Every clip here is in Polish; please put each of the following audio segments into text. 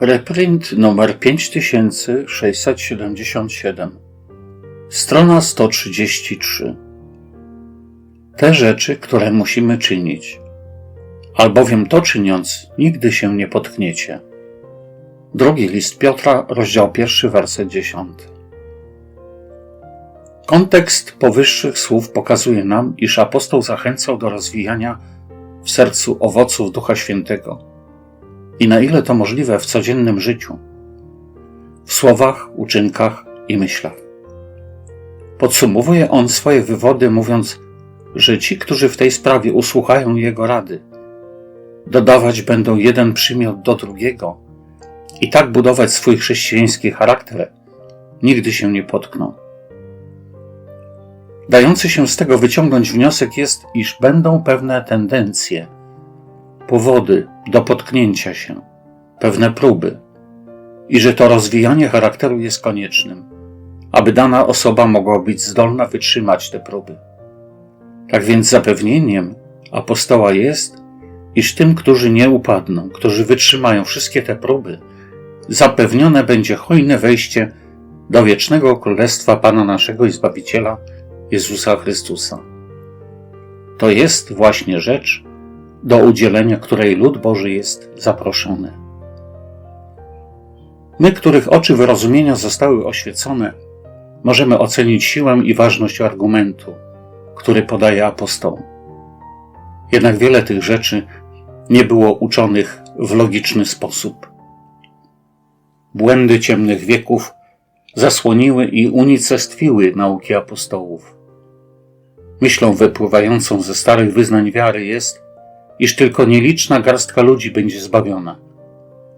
Reprint numer 5677 Strona 133 Te rzeczy, które musimy czynić, albowiem to czyniąc, nigdy się nie potkniecie. Drugi list Piotra, rozdział pierwszy, werset dziesiąty. Kontekst powyższych słów pokazuje nam, iż apostoł zachęcał do rozwijania w sercu owoców Ducha Świętego i na ile to możliwe w codziennym życiu, w słowach, uczynkach i myślach. Podsumowuje on swoje wywody, mówiąc, że ci, którzy w tej sprawie usłuchają jego rady, dodawać będą jeden przymiot do drugiego i tak budować swój chrześcijański charakter, nigdy się nie potkną. Dający się z tego wyciągnąć wniosek jest, iż będą pewne tendencje, powody do potknięcia się, pewne próby i że to rozwijanie charakteru jest koniecznym, aby dana osoba mogła być zdolna wytrzymać te próby. Tak więc zapewnieniem apostoła jest, iż tym, którzy nie upadną, którzy wytrzymają wszystkie te próby, zapewnione będzie hojne wejście do wiecznego królestwa Pana naszego i Zbawiciela Jezusa Chrystusa. To jest właśnie rzecz, do udzielenia której lud Boży jest zaproszony. My, których oczy wyrozumienia zostały oświecone, możemy ocenić siłę i ważność argumentu, który podaje apostoł. Jednak wiele tych rzeczy nie było uczonych w logiczny sposób. Błędy ciemnych wieków zasłoniły i unicestwiły nauki apostołów. Myślą wypływającą ze starych wyznań wiary jest, iż tylko nieliczna garstka ludzi będzie zbawiona,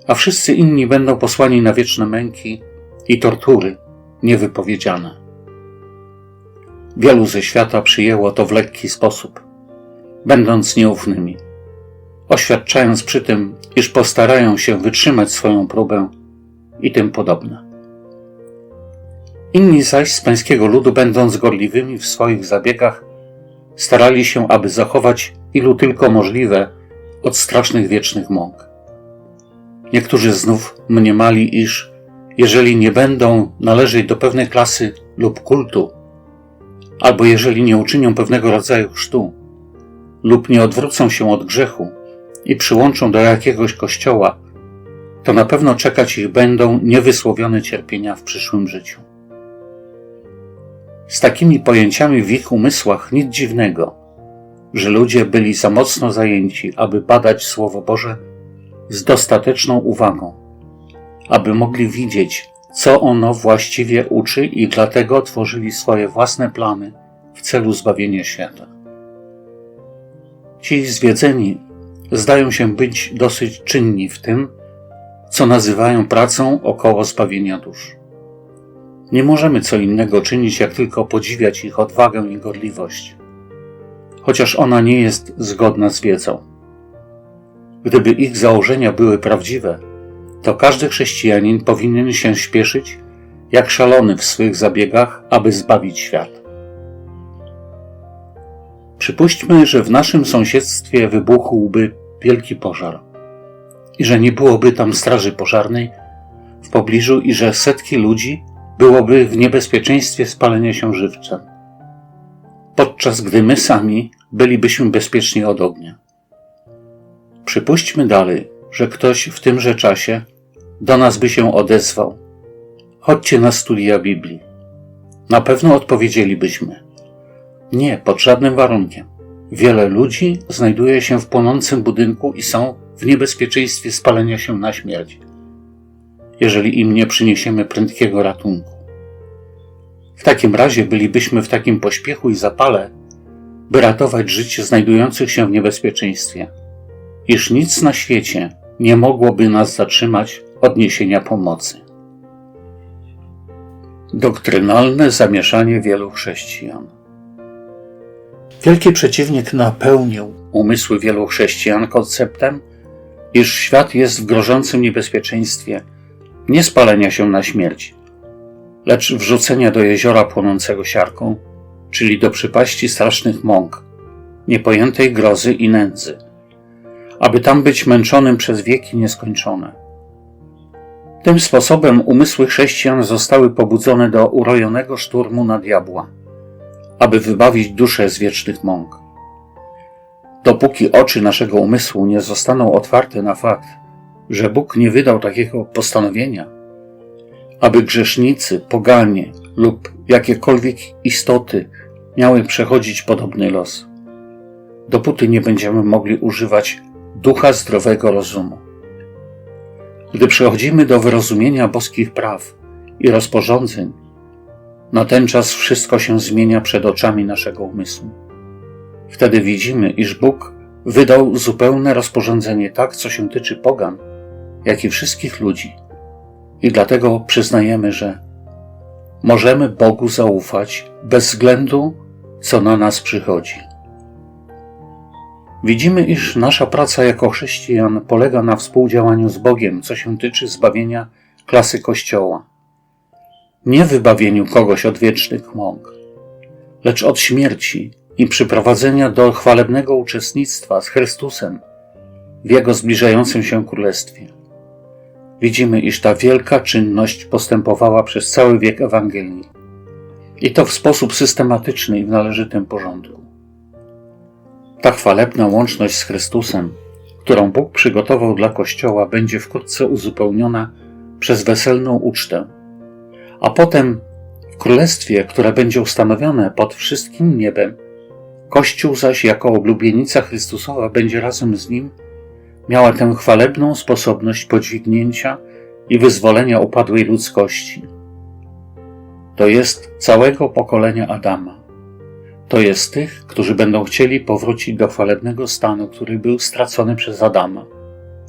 a wszyscy inni będą posłani na wieczne męki i tortury niewypowiedziane. Wielu ze świata przyjęło to w lekki sposób, będąc nieufnymi, oświadczając przy tym, iż postarają się wytrzymać swoją próbę i tym podobne. Inni zaś z pańskiego ludu, będąc gorliwymi w swoich zabiegach, starali się, aby zachować ilu tylko możliwe od strasznych wiecznych mąk. Niektórzy znów mniemali, iż jeżeli nie będą należeć do pewnej klasy lub kultu, albo jeżeli nie uczynią pewnego rodzaju chrztu, lub nie odwrócą się od grzechu i przyłączą do jakiegoś kościoła, to na pewno czekać ich będą niewysłowione cierpienia w przyszłym życiu. Z takimi pojęciami w ich umysłach nic dziwnego, że ludzie byli za mocno zajęci, aby badać Słowo Boże z dostateczną uwagą, aby mogli widzieć, co ono właściwie uczy i dlatego tworzyli swoje własne plany w celu zbawienia świata. Ci zwiedzeni zdają się być dosyć czynni w tym, co nazywają pracą około zbawienia dusz. Nie możemy co innego czynić, jak tylko podziwiać ich odwagę i gorliwość, chociaż ona nie jest zgodna z wiedzą. Gdyby ich założenia były prawdziwe, to każdy chrześcijanin powinien się śpieszyć jak szalony w swych zabiegach, aby zbawić świat. Przypuśćmy, że w naszym sąsiedztwie wybuchłby wielki pożar i że nie byłoby tam straży pożarnej w pobliżu i że setki ludzi byłoby w niebezpieczeństwie spalenia się żywcem, podczas gdy my sami bylibyśmy bezpieczni od ognia. Przypuśćmy dalej, że ktoś w tymże czasie do nas by się odezwał. Chodźcie na studia Biblii. Na pewno odpowiedzielibyśmy. Nie, pod żadnym warunkiem. Wiele ludzi znajduje się w płonącym budynku i są w niebezpieczeństwie spalenia się na śmierć jeżeli im nie przyniesiemy prędkiego ratunku. W takim razie bylibyśmy w takim pośpiechu i zapale, by ratować życie znajdujących się w niebezpieczeństwie, iż nic na świecie nie mogłoby nas zatrzymać od niesienia pomocy. Doktrynalne zamieszanie wielu chrześcijan. Wielki przeciwnik napełnił umysły wielu chrześcijan konceptem, iż świat jest w grożącym niebezpieczeństwie nie spalenia się na śmierć, lecz wrzucenia do jeziora płonącego siarką, czyli do przypaści strasznych mąk, niepojętej grozy i nędzy, aby tam być męczonym przez wieki nieskończone. Tym sposobem umysły chrześcijan zostały pobudzone do urojonego szturmu na diabła, aby wybawić duszę z wiecznych mąk. Dopóki oczy naszego umysłu nie zostaną otwarte na fakt, że Bóg nie wydał takiego postanowienia, aby grzesznicy, poganie lub jakiekolwiek istoty miały przechodzić podobny los, dopóty nie będziemy mogli używać ducha zdrowego rozumu. Gdy przechodzimy do wyrozumienia boskich praw i rozporządzeń, na ten czas wszystko się zmienia przed oczami naszego umysłu. Wtedy widzimy, iż Bóg wydał zupełne rozporządzenie tak, co się tyczy pogan, jak i wszystkich ludzi. I dlatego przyznajemy, że możemy Bogu zaufać bez względu, co na nas przychodzi. Widzimy, iż nasza praca jako chrześcijan polega na współdziałaniu z Bogiem, co się tyczy zbawienia klasy Kościoła. Nie wybawieniu kogoś od wiecznych mąk, lecz od śmierci i przyprowadzenia do chwalebnego uczestnictwa z Chrystusem w Jego zbliżającym się królestwie. Widzimy, iż ta wielka czynność postępowała przez cały wiek Ewangelii i to w sposób systematyczny i w należytym porządku. Ta chwalebna łączność z Chrystusem, którą Bóg przygotował dla Kościoła, będzie wkrótce uzupełniona przez weselną ucztę, a potem w królestwie, które będzie ustanowione pod wszystkim niebem, Kościół zaś jako oblubienica Chrystusowa będzie razem z nim miała tę chwalebną sposobność podźwignięcia i wyzwolenia upadłej ludzkości. To jest całego pokolenia Adama. To jest tych, którzy będą chcieli powrócić do chwalebnego stanu, który był stracony przez Adama,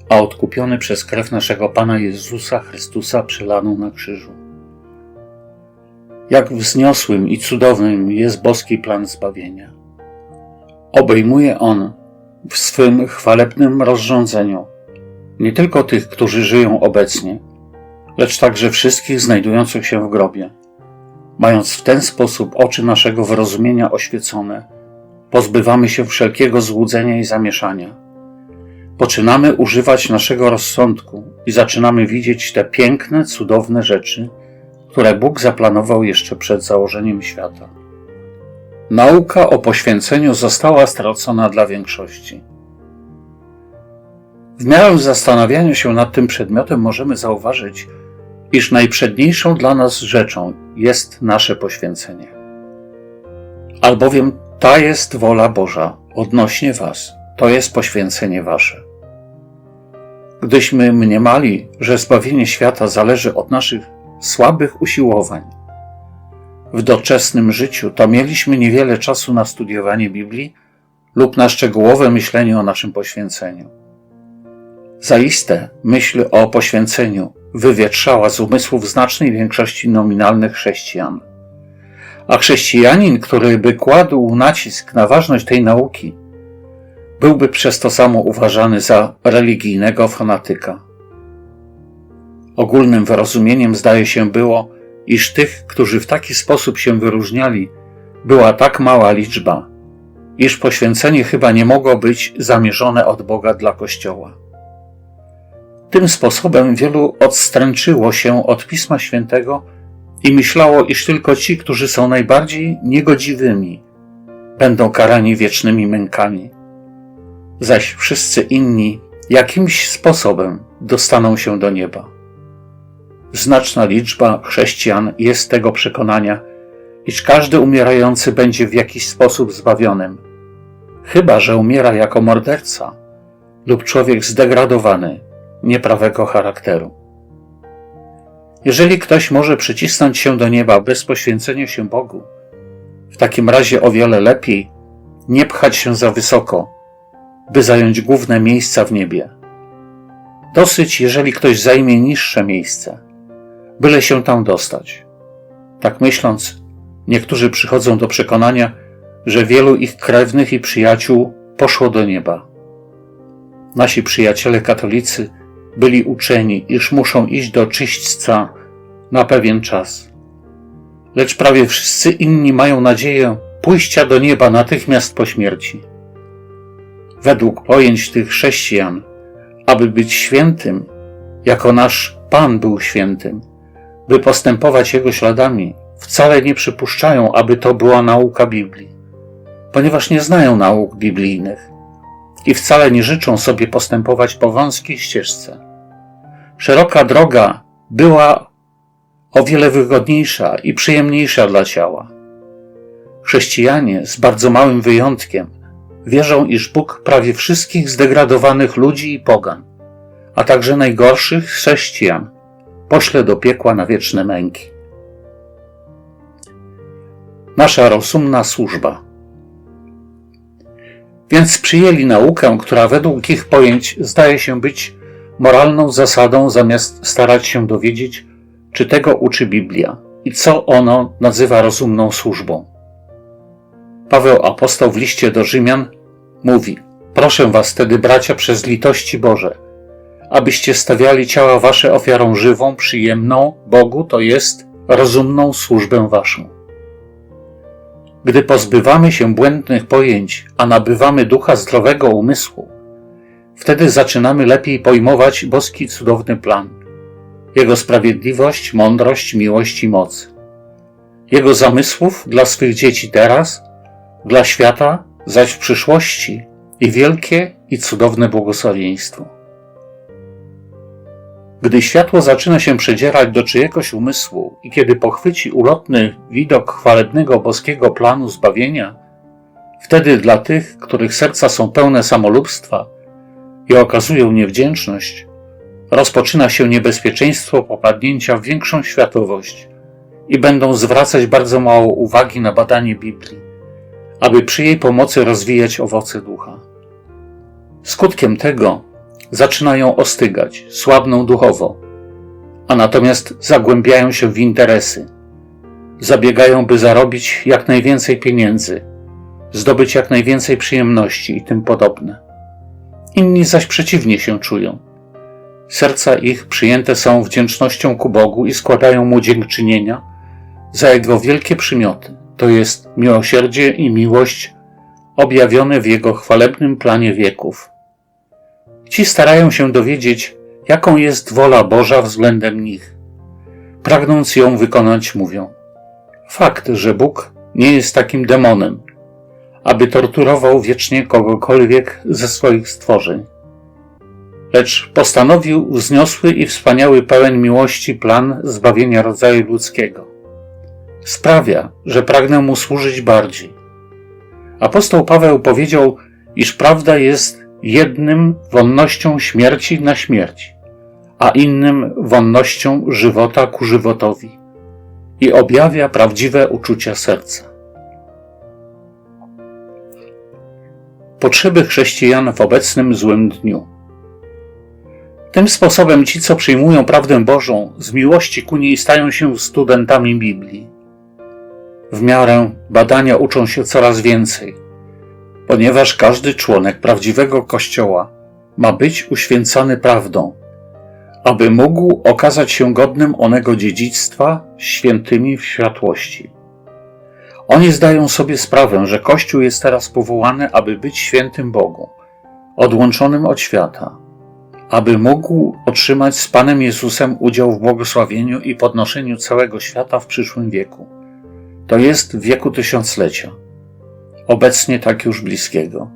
a odkupiony przez krew naszego Pana Jezusa Chrystusa przelaną na krzyżu. Jak wzniosłym i cudownym jest boski plan zbawienia. Obejmuje on w swym chwalebnym rozrządzeniu nie tylko tych, którzy żyją obecnie, lecz także wszystkich znajdujących się w grobie. Mając w ten sposób oczy naszego wyrozumienia oświecone, pozbywamy się wszelkiego złudzenia i zamieszania. Poczynamy używać naszego rozsądku i zaczynamy widzieć te piękne, cudowne rzeczy, które Bóg zaplanował jeszcze przed założeniem świata. Nauka o poświęceniu została stracona dla większości. W miarę zastanawiania się nad tym przedmiotem możemy zauważyć, iż najprzedniejszą dla nas rzeczą jest nasze poświęcenie. Albowiem ta jest wola Boża odnośnie Was, to jest poświęcenie Wasze. Gdyśmy mniemali, że zbawienie świata zależy od naszych słabych usiłowań, w doczesnym życiu, to mieliśmy niewiele czasu na studiowanie Biblii lub na szczegółowe myślenie o naszym poświęceniu. Zaiste myśl o poświęceniu wywietrzała z umysłów znacznej większości nominalnych chrześcijan. A chrześcijanin, który by kładł nacisk na ważność tej nauki, byłby przez to samo uważany za religijnego fanatyka. Ogólnym wyrozumieniem zdaje się było, iż tych, którzy w taki sposób się wyróżniali, była tak mała liczba, iż poświęcenie chyba nie mogło być zamierzone od Boga dla Kościoła. Tym sposobem wielu odstręczyło się od Pisma Świętego i myślało, iż tylko ci, którzy są najbardziej niegodziwymi, będą karani wiecznymi mękami, zaś wszyscy inni jakimś sposobem dostaną się do nieba. Znaczna liczba chrześcijan jest tego przekonania, iż każdy umierający będzie w jakiś sposób zbawionym, chyba że umiera jako morderca lub człowiek zdegradowany, nieprawego charakteru. Jeżeli ktoś może przycisnąć się do nieba bez poświęcenia się Bogu, w takim razie o wiele lepiej nie pchać się za wysoko, by zająć główne miejsca w niebie. Dosyć, jeżeli ktoś zajmie niższe miejsce byle się tam dostać. Tak myśląc, niektórzy przychodzą do przekonania, że wielu ich krewnych i przyjaciół poszło do nieba. Nasi przyjaciele katolicy byli uczeni, iż muszą iść do czyśćca na pewien czas. Lecz prawie wszyscy inni mają nadzieję pójścia do nieba natychmiast po śmierci. Według pojęć tych chrześcijan, aby być świętym, jako nasz Pan był świętym, by postępować Jego śladami, wcale nie przypuszczają, aby to była nauka Biblii, ponieważ nie znają nauk biblijnych i wcale nie życzą sobie postępować po wąskiej ścieżce. Szeroka droga była o wiele wygodniejsza i przyjemniejsza dla ciała. Chrześcijanie, z bardzo małym wyjątkiem, wierzą, iż Bóg prawie wszystkich zdegradowanych ludzi i pogan, a także najgorszych chrześcijan, pośle do piekła na wieczne męki. Nasza rozumna służba. Więc przyjęli naukę, która według ich pojęć zdaje się być moralną zasadą, zamiast starać się dowiedzieć, czy tego uczy Biblia i co ono nazywa rozumną służbą. Paweł apostoł w liście do Rzymian mówi: Proszę was tedy, bracia, przez litości Boże, abyście stawiali ciała wasze ofiarą żywą, przyjemną Bogu, to jest rozumną służbę waszą. Gdy pozbywamy się błędnych pojęć, a nabywamy ducha zdrowego umysłu, wtedy zaczynamy lepiej pojmować boski cudowny plan, Jego sprawiedliwość, mądrość, miłość i moc, Jego zamysłów dla swych dzieci teraz, dla świata, zaś w przyszłości i wielkie i cudowne błogosławieństwo. Gdy światło zaczyna się przedzierać do czyjegoś umysłu i kiedy pochwyci ulotny widok chwalebnego boskiego planu zbawienia, wtedy dla tych, których serca są pełne samolubstwa i okazują niewdzięczność, rozpoczyna się niebezpieczeństwo popadnięcia w większą światowość i będą zwracać bardzo mało uwagi na badanie Biblii, aby przy jej pomocy rozwijać owoce ducha. Skutkiem tego zaczynają ostygać, słabną duchowo, a natomiast zagłębiają się w interesy. Zabiegają, by zarobić jak najwięcej pieniędzy, zdobyć jak najwięcej przyjemności i tym podobne. Inni zaś przeciwnie się czują. Serca ich przyjęte są wdzięcznością ku Bogu i składają mu dziękczynienia za jego wielkie przymioty, to jest miłosierdzie i miłość objawione w jego chwalebnym planie wieków. Ci starają się dowiedzieć, jaką jest wola Boża względem nich. Pragnąc ją wykonać, mówią: Fakt, że Bóg nie jest takim demonem, aby torturował wiecznie kogokolwiek ze swoich stworzeń. Lecz postanowił wzniosły i wspaniały pełen miłości plan zbawienia rodzaju ludzkiego. Sprawia, że pragnę mu służyć bardziej. Apostoł Paweł powiedział, iż prawda jest jednym wonnością śmierci na śmierć, a innym wonnością żywota ku żywotowi i objawia prawdziwe uczucia serca. Potrzeby chrześcijan w obecnym złym dniu. Tym sposobem ci, co przyjmują prawdę Bożą, z miłości ku niej stają się studentami Biblii. W miarę badania uczą się coraz więcej – ponieważ każdy członek prawdziwego Kościoła ma być uświęcany prawdą, aby mógł okazać się godnym onego dziedzictwa świętymi w światłości. Oni zdają sobie sprawę, że Kościół jest teraz powołany, aby być świętym Bogu, odłączonym od świata, aby mógł otrzymać z Panem Jezusem udział w błogosławieniu i podnoszeniu całego świata w przyszłym wieku. To jest w wieku tysiąclecia obecnie tak już bliskiego.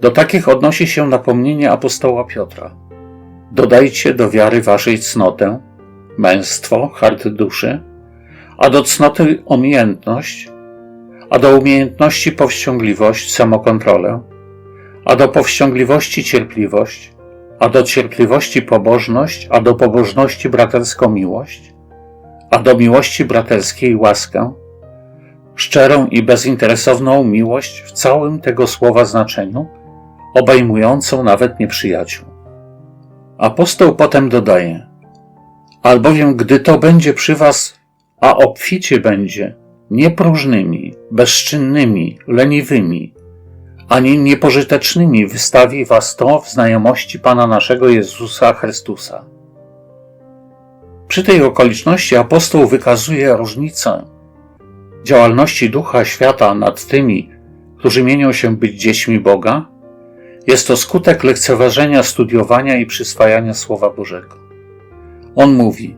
Do takich odnosi się napomnienie apostoła Piotra. Dodajcie do wiary waszej cnotę, męstwo, hart duszy, a do cnoty umiejętność, a do umiejętności powściągliwość, samokontrolę, a do powściągliwości cierpliwość, a do cierpliwości pobożność, a do pobożności braterską miłość, a do miłości braterskiej łaskę, szczerą i bezinteresowną miłość w całym tego słowa znaczeniu, obejmującą nawet nieprzyjaciół. Apostoł potem dodaje: Albowiem gdy to będzie przy was, a obficie będzie, niepróżnymi, bezczynnymi, leniwymi, ani niepożytecznymi wystawi was to w znajomości Pana naszego Jezusa Chrystusa. Przy tej okoliczności apostoł wykazuje różnicę działalności ducha świata nad tymi, którzy mienią się być dziećmi Boga, jest to skutek lekceważenia studiowania i przyswajania Słowa Bożego. On mówi,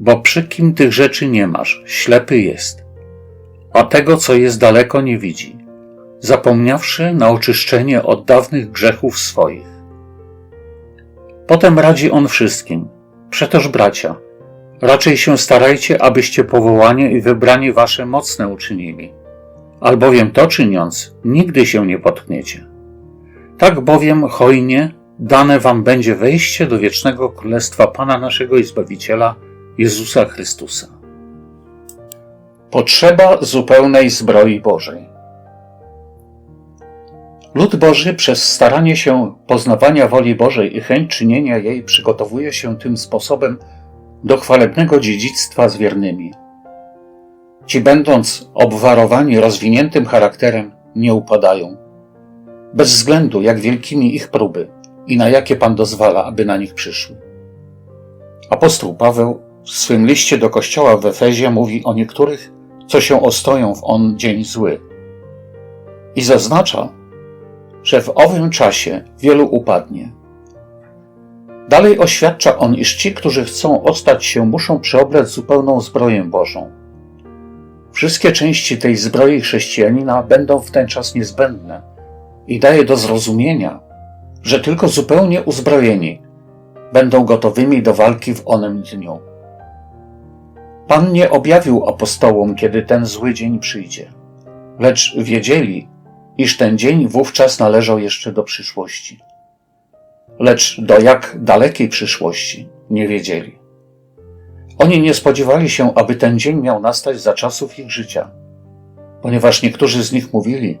bo przy kim tych rzeczy nie masz, ślepy jest, a tego, co jest daleko, nie widzi, zapomniawszy na oczyszczenie od dawnych grzechów swoich. Potem radzi on wszystkim, przetoż bracia, raczej się starajcie, abyście powołanie i wybranie wasze mocne uczynili, albowiem to czyniąc, nigdy się nie potkniecie. Tak bowiem hojnie dane wam będzie wejście do wiecznego królestwa Pana naszego i Zbawiciela Jezusa Chrystusa. Potrzeba zupełnej zbroi Bożej. Lud Boży przez staranie się poznawania woli Bożej i chęć czynienia jej przygotowuje się tym sposobem do chwalebnego dziedzictwa z wiernymi. Ci, będąc obwarowani rozwiniętym charakterem, nie upadają. Bez względu, jak wielkimi ich próby i na jakie Pan dozwala, aby na nich przyszły. Apostoł Paweł w swym liście do kościoła w Efezie mówi o niektórych, co się ostoją w on dzień zły. I zaznacza, że w owym czasie wielu upadnie. Dalej oświadcza on, iż ci, którzy chcą ostać się, muszą przeobrać zupełną zbroję Bożą. Wszystkie części tej zbroi chrześcijanina będą w ten czas niezbędne i daje do zrozumienia, że tylko zupełnie uzbrojeni będą gotowymi do walki w onym dniu. Pan nie objawił apostołom, kiedy ten zły dzień przyjdzie, lecz wiedzieli, iż ten dzień wówczas należał jeszcze do przyszłości. Lecz do jak dalekiej przyszłości nie wiedzieli. Oni nie spodziewali się, aby ten dzień miał nastać za czasów ich życia, ponieważ niektórzy z nich mówili,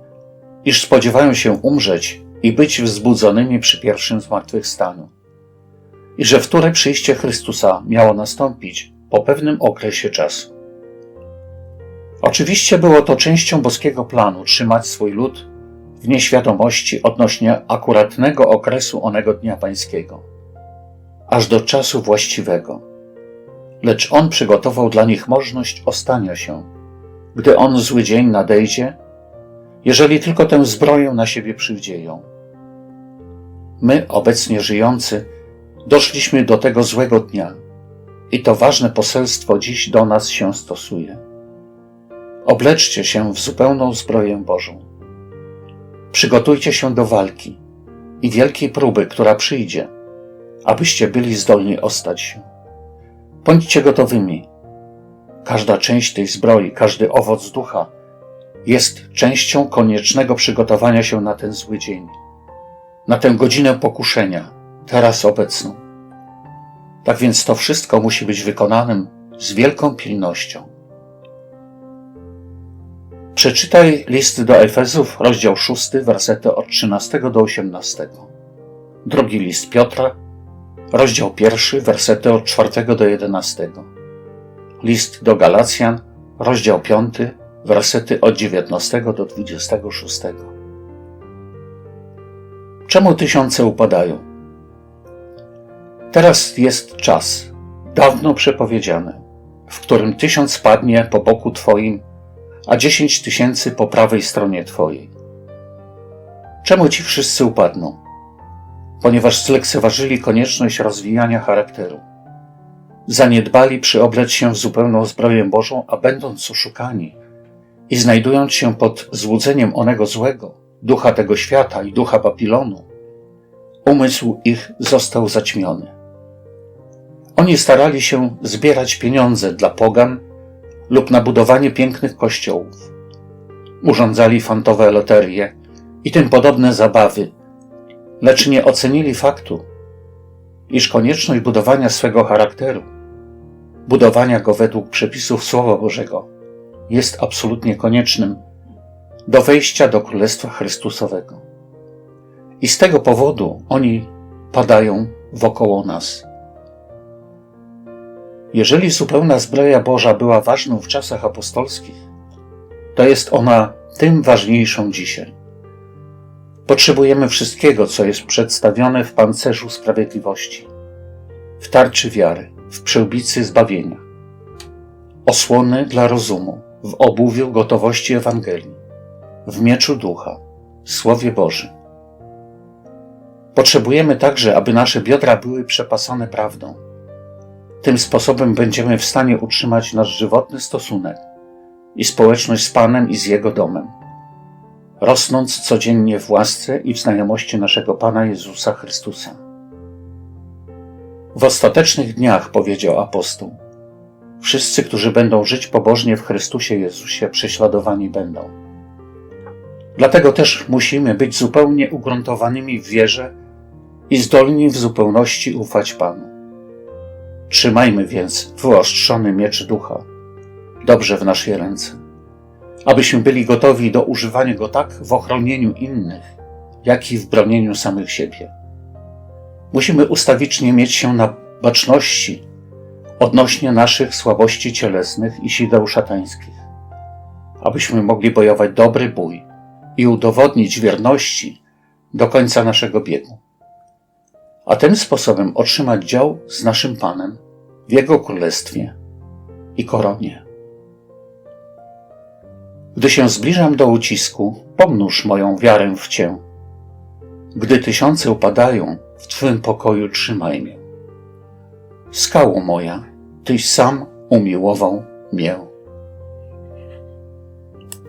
iż spodziewają się umrzeć i być wzbudzonymi przy pierwszym zmartwychwstaniu, i że wtóre przyjście Chrystusa miało nastąpić po pewnym okresie czasu. Oczywiście było to częścią boskiego planu trzymać swój lud w nieświadomości odnośnie akuratnego okresu onego dnia pańskiego, aż do czasu właściwego. Lecz on przygotował dla nich możliwość ostania się, gdy on zły dzień nadejdzie, jeżeli tylko tę zbroję na siebie przywdzieją. My, obecnie żyjący, doszliśmy do tego złego dnia i to ważne poselstwo dziś do nas się stosuje. Obleczcie się w zupełną zbroję Bożą. Przygotujcie się do walki i wielkiej próby, która przyjdzie, abyście byli zdolni ostać się. Bądźcie gotowymi. Każda część tej zbroi, każdy owoc ducha jest częścią koniecznego przygotowania się na ten zły dzień, na tę godzinę pokuszenia, teraz obecną. Tak więc to wszystko musi być wykonanym z wielką pilnością. Przeczytaj list do Efezów, rozdział 6, wersety od 13 do 18. Drugi list Piotra, rozdział 1, wersety od 4 do 11. List do Galacjan, rozdział 5, wersety od 19 do 26. Czemu tysiące upadają? Teraz jest czas, dawno przepowiedziany, w którym tysiąc padnie po boku Twoim a dziesięć tysięcy po prawej stronie Twojej. Czemu ci wszyscy upadną? Ponieważ zlekceważyli konieczność rozwijania charakteru. Zaniedbali przyobleć się w zupełną zbroję Bożą, a będąc oszukani i znajdując się pod złudzeniem onego złego, ducha tego świata i ducha Babilonu, umysł ich został zaćmiony. Oni starali się zbierać pieniądze dla pogan lub na budowanie pięknych kościołów. Urządzali fantowe loterie i tym podobne zabawy, lecz nie ocenili faktu, iż konieczność budowania swego charakteru, budowania go według przepisów Słowa Bożego, jest absolutnie koniecznym do wejścia do Królestwa Chrystusowego. I z tego powodu oni padają wokoło nas. Jeżeli zupełna zbroja Boża była ważną w czasach apostolskich, to jest ona tym ważniejszą dzisiaj. Potrzebujemy wszystkiego, co jest przedstawione w pancerzu sprawiedliwości, w tarczy wiary, w przyłbicy zbawienia, osłony dla rozumu, w obuwiu gotowości Ewangelii, w mieczu ducha, Słowie Bożym. Potrzebujemy także, aby nasze biodra były przepasane prawdą Tym sposobem będziemy w stanie utrzymać nasz żywotny stosunek i społeczność z Panem i z Jego domem, rosnąc codziennie w łasce i w znajomości naszego Pana Jezusa Chrystusa. W ostatecznych dniach, powiedział apostoł, wszyscy, którzy będą żyć pobożnie w Chrystusie Jezusie, prześladowani będą. Dlatego też musimy być zupełnie ugruntowanymi w wierze i zdolni w zupełności ufać Panu. Trzymajmy więc wyostrzony miecz ducha dobrze w naszej ręce, abyśmy byli gotowi do używania go tak w ochronieniu innych, jak i w bronieniu samych siebie. Musimy ustawicznie mieć się na baczności odnośnie naszych słabości cielesnych i sideł szatańskich, abyśmy mogli bojować dobry bój i udowodnić wierności do końca naszego biegu. A tym sposobem otrzymać dział z naszym Panem w Jego Królestwie i koronie. Gdy się zbliżam do ucisku, pomnóż moją wiarę w Cię. Gdy tysiące upadają, w Twym pokoju trzymaj mnie. Skało moja, Tyś sam umiłował mię.